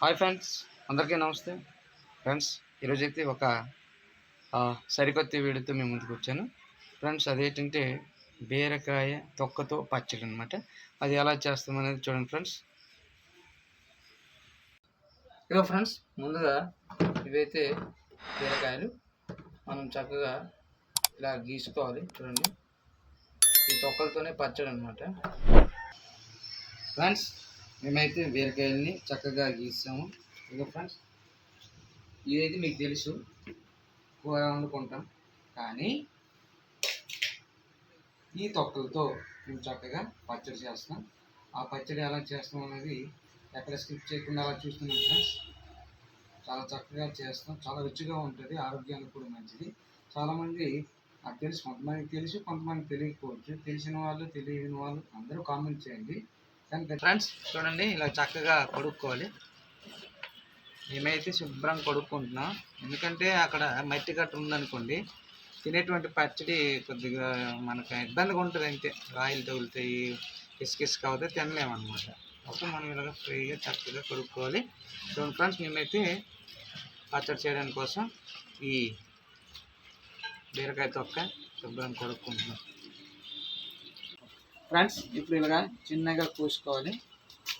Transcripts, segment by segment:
Hi friends అందరికీ నమస్తే. Friends ఈరోజైతే ఒక సరికొత్త వీడియోతో మేము ముందుకు వచ్చాను. ఫ్రెండ్స్ అదేంటంటే బీరకాయ తొక్కతో పచ్చడి అనమాట అది ఎలా చేస్తామనేది చూడండి ఫ్రెండ్స్. ఇగో ఫ్రెండ్స్ ముందుగా ఇవైతే బీరకాయలు మనం చక్కగా ఇలా గీసుకోవాలి చూడండి. ఈ తొక్కలతోనే పచ్చడి అనమాట ఫ్రెండ్స్ మేమైతే బీరకాయల్ని చక్కగా గీసాము. ఇదిగో ఫ్రెండ్స్ ఇదైతే మీకు తెలుసు. కూర వండుకుంటాం. కానీ ఈ తొక్కలతో మేము చక్కగా పచ్చడి చేస్తాం ఆ పచ్చడి ఎలా చేస్తాం అనేది ఎక్కడ స్కిప్ చేయకుండా అలా చూస్తున్నాం ఫ్రెండ్స్. చాలా చక్కగా చేస్తాం చాలా రుచిగా ఉంటుంది. ఆరోగ్యానికి కూడా మంచిది. చాలామంది నాకు తెలుసు కొంతమందికి తెలుసు కొంతమంది తెలియకపోవచ్చు. తెలిసిన వాళ్ళు తెలియని వాళ్ళు అందరూ కామెంట్ చేయండి. ఫ్రెండ్స్ చూడండి ఇలా చక్కగా కొడుక్కోవాలి. మేమైతే శుభ్రం కొడుక్కుంటున్నాం. ఎందుకంటే అక్కడ మట్టి గట్ట ఉందనుకోండి తినేటువంటి పచ్చడి కొద్దిగా మనకు ఇబ్బందిగా ఉంటుంది అంతే. రాయిలు తగులుతాయి ఇసుక అవుతాయి తినలేమన్నమాట. అప్పుడు మనం ఇలాగ ఫ్రీగా చక్కగా కొడుక్కోవాలి. చూడండి ఫ్రెండ్స్ మేమైతే పచ్చడి చేయడం కోసం ఈ బీరకాయ తొక్క శుభ్రం కొడుక్కుంటున్నాం. ఫ్రెండ్స్ ఇప్పుడు ఇలాగా చిన్నగా కోసుకోవాలి.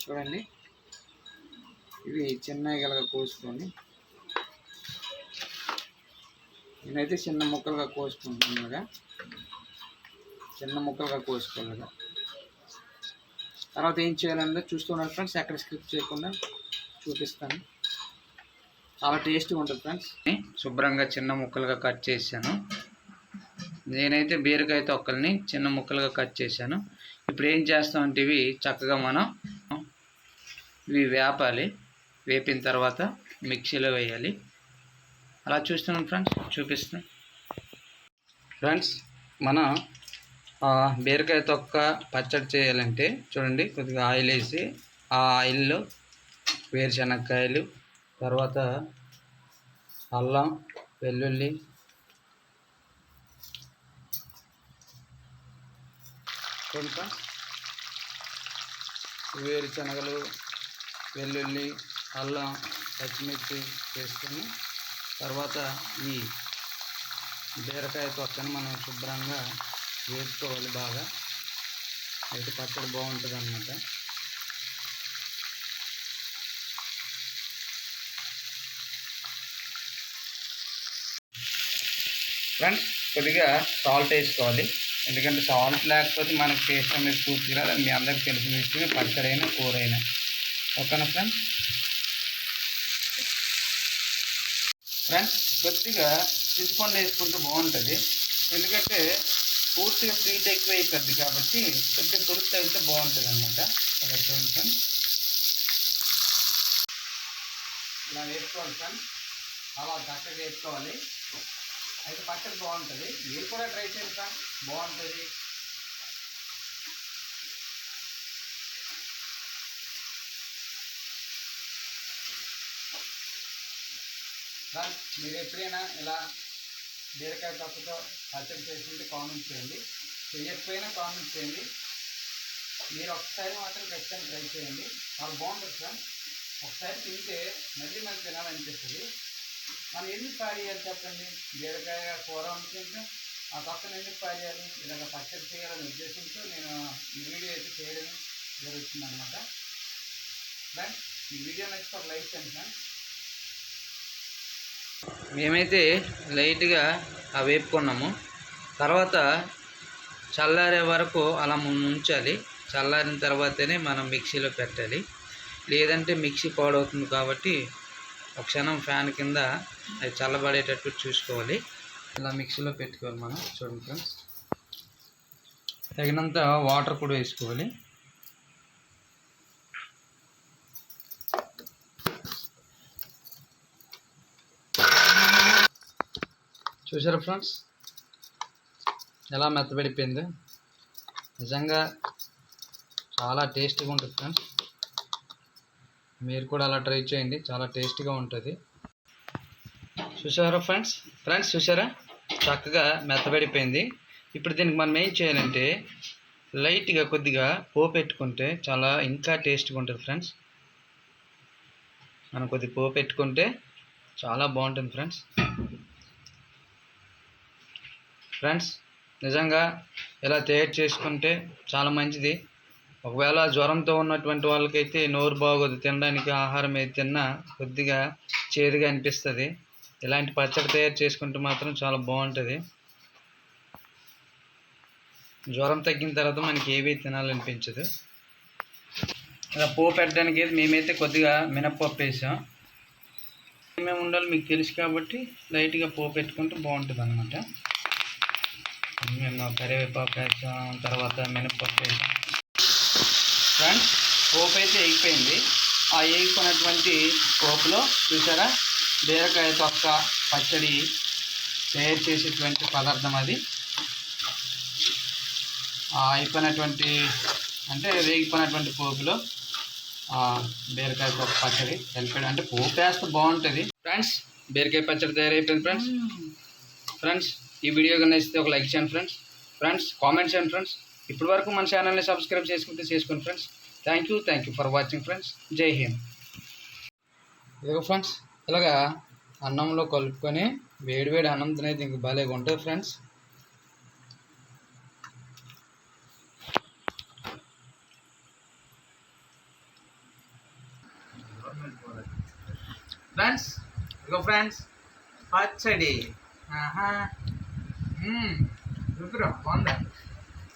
చూడండి. ఇవి చిన్నగా ఇలాగ కోసుకోండి. నేనైతే చిన్న ముక్కలుగా కోసుకుంటున్నాగా చిన్న ముక్కలుగా కోసుకోవాలి తర్వాత ఏం చేయాలన్నది చూస్తున్నారు ఫ్రెండ్స్. ఎక్కడ స్కిప్ చేయకుండా చూపిస్తాను. చాలా టేస్టీగా ఉంటుంది ఫ్రెండ్స్. శుభ్రంగా చిన్న ముక్కలుగా కట్ చేశాను. నేనైతే బీరకాయ తొక్కల్ని చిన్న ముక్కలుగా కట్ చేశాను. ఇప్పుడు ఏం చేస్తామంటే ఇవి చక్కగా మనం ఇవి వేపాలి. వేపిన తర్వాత మిక్సీలో వేయాలి. అలా చూస్తున్నాం ఫ్రెండ్స్ చూపిస్తాం ఫ్రెండ్స్ మన బీరకాయ తొక్క పచ్చడి చేయాలంటే చూడండి కొద్దిగా ఆయిల్ వేసి ఆ ఆయిల్లో వేరుశనగకాయలు తర్వాత అల్లం వెల్లుల్లి కొంత వేరుశనగలు వెల్లుల్లి అల్లం పచ్చిమిర్చి వేసుకొని తర్వాత ఈ బీరకాయ తొక్కని మనం శుభ్రంగా వేసుకోవాలి బాగా. అయితే పచ్చడి బాగుంటుంది అన్నమాట ఫ్రెండ్స్ కొద్దిగా సాల్ట్ వేసుకోవాలి. ఎందుకంటే సాల్ట్ లేకపోతే మనకి టేస్ట్ అనేది పూర్తి రాదు మీ అందరికి తెలిసిన విషయమే. పచ్చడైనా కూరైనా కూర అయినా. ఓకేనా ఫ్రెండ్స్ ఫ్రెండ్స్ కొద్దిగా చింతపండు వేసుకుంటే బాగుంటుంది. ఎందుకంటే పూర్తిగా స్వీట్ ఎక్కువ అయిపోద్ది కాబట్టి కొద్దిగా కొడుకు అయితే బాగుంటుంది అనమాట ఇలా ఇలా వేసుకోవాలి ఫ్రెండ్స్ అలా చక్కగా వేసుకోవాలి. అయితే పచ్చడి బాగుంటుంది. మీరు కూడా ట్రై చేయండి సార్. బాగుంటుంది. సార్ మీరు ఎప్పుడైనా ఇలా బీరకాయ తొక్కతో పచ్చడి చేస్తుంటే కామెంట్ చేయండి. చేయకపోయినా కామెంట్ చేయండి. మీరు ఒకసారి మాత్రం ఖచ్చితంగా ట్రై చేయండి. చాలా బాగుంటుంది సార్. ఒకసారి తింటే మళ్ళీ మళ్ళీ తినాలనిపిస్తుంది. మనం ఎందుకు పాడేయాలి చెప్పండి? బీరకాయ కూర వండుతుంటే ఆ పక్కన ఎందుకు పాడేయాలి ఇలాగ పచ్చడి చేయాలని ఉద్దేశంతో నేను ఈ వీడియో అయితే చేయడం జరుగుతుంది అనమాట ఫ్రెండ్స్ ఈ వీడియో నచ్చితే ఒక లైక్ చేయండి మేమైతే లైట్గా ఆ వేపుకున్నాము తర్వాత చల్లారే వరకు అలా ఉంచాలి చల్లారిన తర్వాతనే మనం మిక్సీలో పెట్టాలి. లేదంటే మిక్సీ పాడవుతుంది కాబట్టి ఒక క్షణం ఫ్యాన్ కింద అది చల్లబడేటట్టు చూసుకోవాలి. ఇలా మిక్సీలో పెట్టుకోవాలి మనం. చూడండి ఫ్రెండ్స్. తగినంత వాటర్ కూడా వేసుకోవాలి. చూసారా ఫ్రెండ్స్? ఎలా మెత్తబడిపోయింది. నిజంగా చాలా టేస్టీగా ఉంటుంది ఫ్రెండ్స్. మీరు కూడా అలా ట్రై చేయండి. చాలా టేస్టీగా ఉంటుంది. చూసారా ఫ్రెండ్స్? ఫ్రెండ్స్ చూసారా చక్కగా మెత్తబడిపోయింది. ఇప్పుడు దీనికి మనం ఏం చేయాలంటే లైట్గా కొద్దిగా పోపు పెట్టుకుంటే చాలా ఇంకా టేస్ట్గా ఉంటుంది ఫ్రెండ్స్. మనం కొద్ది పోపు పెట్టుకుంటే చాలా బాగుంటుంది ఫ్రెండ్స్. ఫ్రెండ్స్ నిజంగా ఇలా తయారు చేసుకుంటే చాలా మంచిది. ఒకవేళ జ్వరంతో ఉన్నటువంటి వాళ్ళకైతే నోరు బాగోదు తినడానికి ఆహారం ఏది తిన్నా కొద్దిగా చేదుగా అనిపిస్తుంది. ఇలాంటి పచ్చడి తయారు చేసుకుంటే మాత్రం చాలా బాగుంటుంది. జ్వరం తగ్గిన తర్వాత మనకి ఏవి తినాలనిపించదు. ఇలా పోపు పెట్టడానికి మేమైతే కొద్దిగా మినప్పప్పు వేసాం. ఏమేమి ఉండాలో మీకు తెలుసు కాబట్టి లైట్గా పో పెట్టుకుంటే బాగుంటుంది అనమాట మేము కరివేపాకు వేసాం తర్వాత మినప్పప్పు వేసాం. ఫ్రెండ్స్ పోపు అయితే ఎగిపోయింది ఆ ఎగిపోయినటువంటి పోపులో చూసారా? బీరకాయ తొక్క పచ్చడి తయారు చేసేటువంటి పదార్థం అది. ఆ అయిపోయినటువంటి అంటే వేగిపోయినటువంటి పోపులో బీరకాయ తొక్క పచ్చడి కలిపాడు అంటే పోపు వేస్తే బాగుంటుంది. ఫ్రెండ్స్ బీరకాయ పచ్చడి తయారైపోయింది ఫ్రెండ్స్ ఫ్రెండ్స్ ఈ వీడియో కన్నా నచ్చితే ఒక లైక్ చేయండి ఫ్రెండ్స్ ఫ్రెండ్స్ కామెంట్ చేయండి ఫ్రెండ్స్ ఇప్పటి వరకు మన ఛానల్ని సబ్స్క్రైబ్ చేసుకుంటే చేసుకోండి friends. Thank you thank you for watching friends Jai Hind ఇదిగో ఫ్రెండ్స్ ఇలాగా అన్నంలో కలుపుకొని వేడి వేడి అన్నం తినేది ఇంక భలేగా ఉంటుంది ఫ్రెండ్స్ ఫ్రెండ్స్ ఇదిగో ఫ్రెండ్స్ పచ్చడి. ఆహా. సూపర్ బాగుందా?